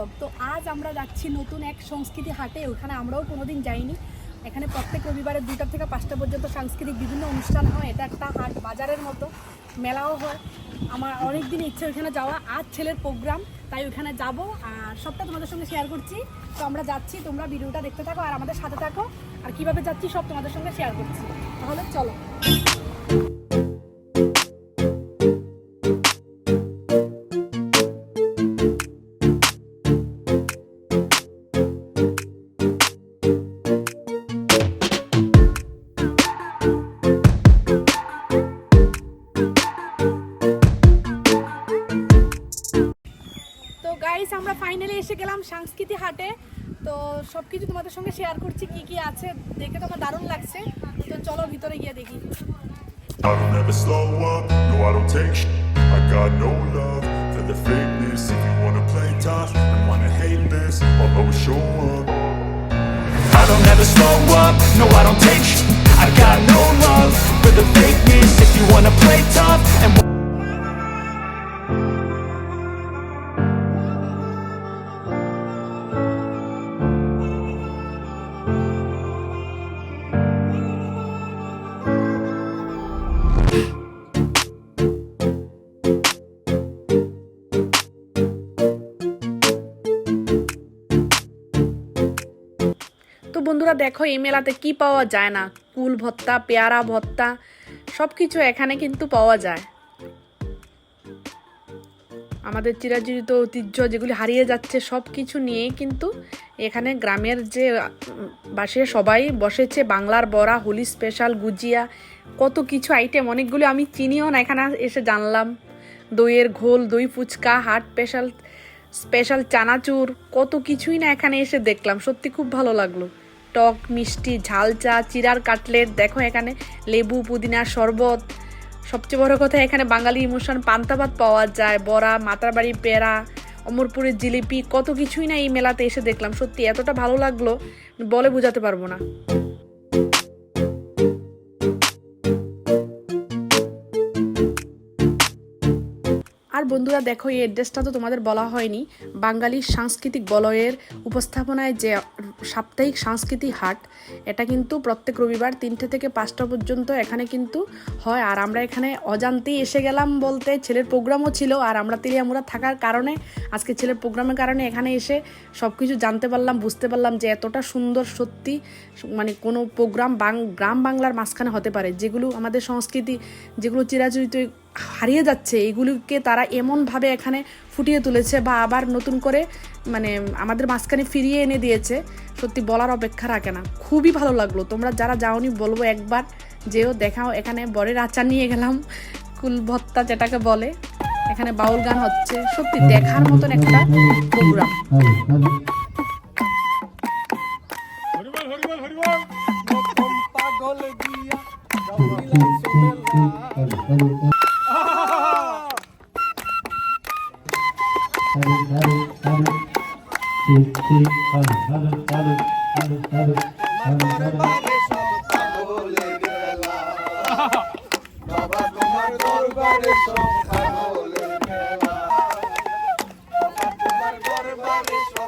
Blog. তো আজ আমরা যাচ্ছি নতুন এক সংস্কৃতি হাটে, ওখানে আমরাও কোনোদিন যাইনি। এখানে প্রত্যেক রবিবারে দুটা থেকে পাঁচটা পর্যন্ত সাংস্কৃতিক বিভিন্ন অনুষ্ঠান হয়। এটা একটা হাট, বাজারের মতো, মেলাও হয়। আমার অনেক দিন ইচ্ছে ওইখানে যাওয়া। আজ ছেলের প্রোগ্রাম, তাই ওইখানে যাব। আর সবটা তোমাদের সঙ্গে শেয়ার করছি। তো আমরা যাচ্ছি, তোমরা ভিডিওটা দেখতে থাকো আর আমাদের সাথে থাকো। আর কীভাবে যাচ্ছি সব তোমাদের সঙ্গে শেয়ার করছি। তাহলে চলো। সব কিছু তোমাদের সঙ্গে শেয়ার করছি কি কি আছে দেখে তো আমার দারুণ লাগছে তো চলো ভিতরে গিয়ে দেখি I don't ever slow up, no I don't take sh- I got no love for the fakeness If you wanna play tough and wanna hate this I'll always show up I don't ever slow up, no I don't take sh- I got no love for the fakeness If you wanna play tough and বন্ধুরা দেখো, এই মেলাতে কি পাওয়া যায় না? কুল ভত্তা, পেয়ারা ভত্তা সব কিছু এখানে কিন্তু পাওয়া যায়। আমাদের চিরাচরিত ঐতিহ্য যেগুলি হারিয়ে যাচ্ছে সব কিছু নিয়ে কিন্তু এখানে গ্রামের যে বাসে সবাই বসেছে, বাংলার বড়া, হোলি স্পেশাল গুজিয়া, কত কিছু আইটেম অনেকগুলো আমি চিনিও না, এখানে এসে জানলাম। দইয়ের ঘোল, দই ফুচকা, হাট স্পেশাল স্পেশাল চানাচুর, কত কিছুই না এখানে এসে দেখলাম, সত্যি খুব ভালো লাগল। টক, মিষ্টি ঝাল চা চিরার কাটলেট। দেখো এখানে লেবু পুদিনার শরবত। সবচেয়ে বড় কথা এখানে বাঙালি ইমোশন পান্তাবাদ পাওয়া যায়। বড়া, মাতারবাড়ি, পেড়া, অমরপুরের জিলিপি, কত কিছুই না এই মেলাতে এসে দেখলাম। সত্যি এতটা ভালো লাগল, বলে বোঝাতে পারব না। বন্ধুরা, দেখো, এই অ্যাড্রেসটা তো তোমাদের বলা হয়নি। বাঙালির সাংস্কৃতিক বলয়ের উপস্থাপনায় যে সাপ্তাহিক সাংস্কৃতিক হাট, এটা কিন্তু প্রত্যেক রবিবার তিনটে থেকে পাঁচটা পর্যন্ত এখানে কিন্তু হয়। আর আমরা এখানে অজান্তেই এসে গেলাম বলতে ছেলের প্রোগ্রামও ছিল, আর আমরা তেলিয়ামুড়া থাকার কারণে, আজকে ছেলের প্রোগ্রামের কারণে এখানে এসে সব কিছু জানতে পারলাম, বুঝতে পারলাম যে এতটা সুন্দর সত্যি মানে কোনো প্রোগ্রাম বাং, গ্রাম বাংলার মাঝখানে হতে পারে। যেগুলো আমাদের সংস্কৃতি, যেগুলো চিরাচরিত হারিয়ে যাচ্ছে এগুলিকে তারা এমনভাবে এখানে ফুটিয়ে তুলেছে বা আবার নতুন করে মানে আমাদের মাঝখানে ফিরিয়ে এনে দিয়েছে সত্যি বলার অপেক্ষা রাখে না। খুবই ভালো লাগল। তোমরা যারা যাওনি বলব একবার যেও দেখাও এখানে বরের আচার নিয়ে গেলাম কুল ভত্তা যেটাকে বলে এখানে বাউল গান হচ্ছে। সত্যি দেখার মতন একটা প্রোগ্রাম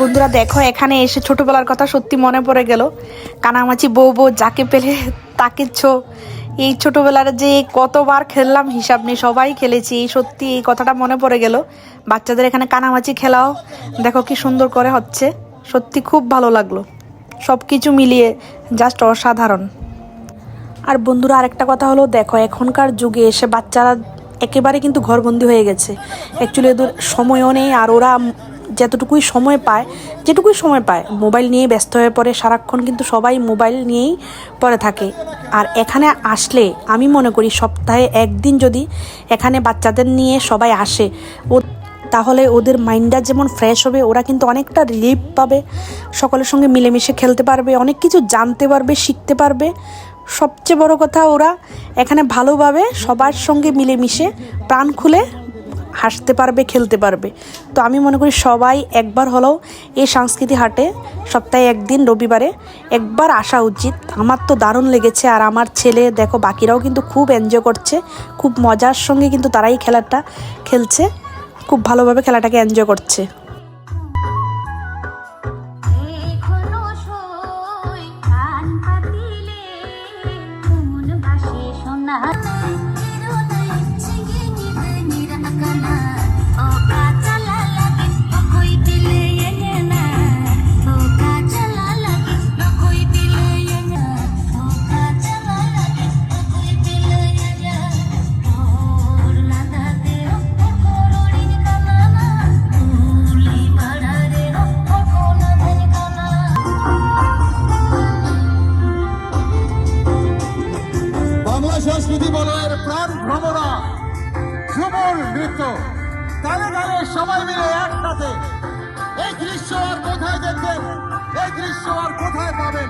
বন্ধুরা, দেখো, এখানে এসে ছোটবেলার কথা সত্যি মনে পড়ে গেল। কানামাছি বউ বউ যাকে পেলে তাকে ছো। এই ছোটবেলার যে কতবার খেললাম হিসাব নেই, সবাই খেলেছি, এই সত্যি এই কথাটা মনে পড়ে গেল। বাচ্চাদের এখানে কানামাছি খেলাও, দেখো কি সুন্দর করে হচ্ছে। সত্যি খুব ভালো লাগল। সব কিছু মিলিয়ে জাস্ট অসাধারণ। আর বন্ধুরা, আরেকটা কথা হলো, দেখো, এখনকার যুগে এসে বাচ্চারা একেবারে কিন্তু ঘরবন্দি হয়ে গেছে। অ্যাকচুয়ালি ওদের সময়ও নেই আর ওরা যতটুকুই সময় পায়, যেটুকুই সময় পায়, মোবাইল নিয়ে ব্যস্ত হয়ে পড়ে সারাক্ষণ, কিন্তু সবাই মোবাইল নিয়েই পড়ে থাকে। আর এখানে আসলে আমি মনে করি সপ্তাহে একদিন যদি এখানে বাচ্চাদের নিয়ে সবাই আসে, ও তাহলে ওদের মাইন্ডটা যেমন ফ্রেশ হবে, ওরা কিন্তু অনেকটা রিলিফ পাবে। সকলের সঙ্গে মিলেমিশে খেলতে পারবে, অনেক কিছু জানতে পারবে, শিখতে পারবে। সবচেয়ে বড় কথা ওরা এখানে ভালোভাবে সবার সঙ্গে মিলেমিশে প্রাণ খুলে হাসতে পারবে, খেলতে পারবে। তো আমি মনে করি সবাই একবার হলেও এই সাংস্কৃতিক হাটে সপ্তাহে একদিন, রবিবারে একবার আসা উচিত। আমার তো দারুণ লেগেছে আর আমার ছেলে, দেখো, বাকিরাও কিন্তু খুব এনজয় করছে। খুব মজার সঙ্গে কিন্তু তারাই খেলাটা খেলছে। খুব ভালোভাবে খেলাটাকে এনজয় করছে। নৃত্য তালে তালে সবাই মিলে একসাথে। এই দৃশ্য আর কোথায় দেখবেন? এই দৃশ্য আর কোথায় পাবেন?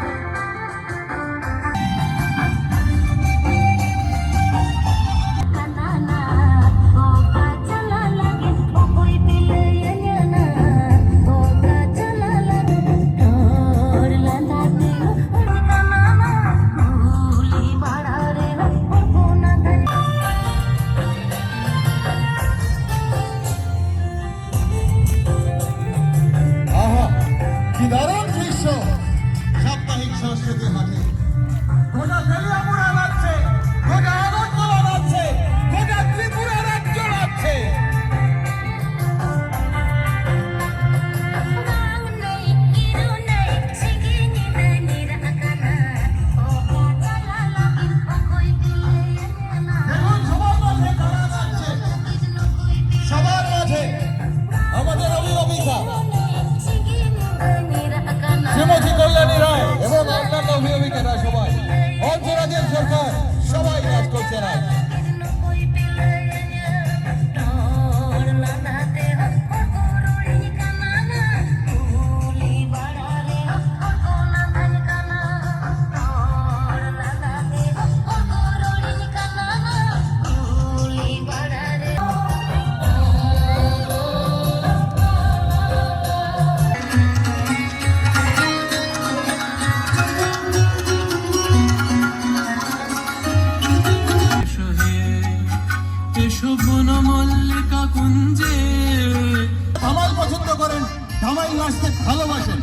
ধামাল নাচতে ভালোবাসেন।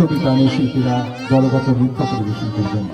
নৃত্য বিজ্ঞানী শিল্পীরা দলগত নৃত্য পরিবেশন করবেন।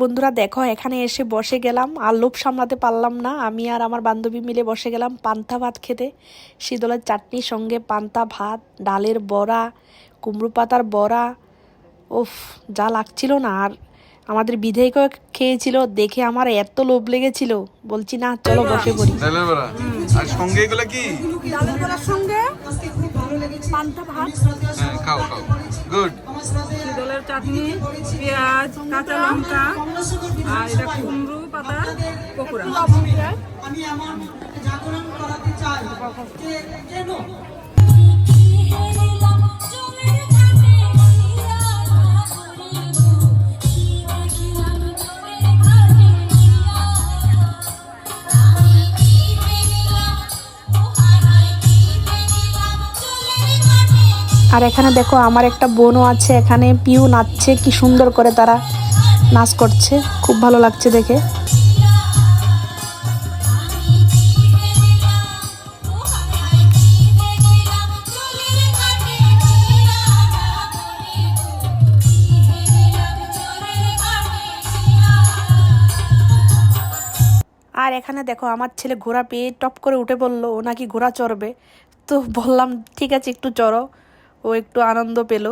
বন্ধুরা দেখো এখানে এসে বসে গেলাম। আর লোভ সামলাতে পারলাম না। আমি আর আমার বান্ধবী মিলে বসে গেলাম পান্তা ভাত খেতে। শীতলের চাটনির সঙ্গে পান্তা ভাত ডালের বড়া কুমড়ো পাতার বড়া। ওফ যা লাগছিল না। আর আমাদের বিধেয়কও খেয়েছিল। দেখে আমার এত লোভ লেগেছিল। বলছি না চলো বসে পড়ি। আর সঙ্গে এগুলো কি? ডালের বড়ার সঙ্গে পান্তা ভাত। খাও খাও। গুড দলের চাটনি পেঁয়াজ কাঁচা লঙ্কা আর এটা কুমড়ো পাতা পকোড়া। হেরিলাম চুমের আর এখানে দেখো আমার একটা বোনও আছে, এখানে পিউ নাচছে, কি সুন্দর করে তারা নাচ করছে, খুব ভালো লাগছে দেখে। আর এখানে দেখো আমার ছেলে ঘোড়া পেয়ে টপ করে উঠে পড়ল ও নাকি ঘোড়া চড়বে? তো বললাম, ঠিক আছে, একটু চড়ো। ও একটু আনন্দ পেল।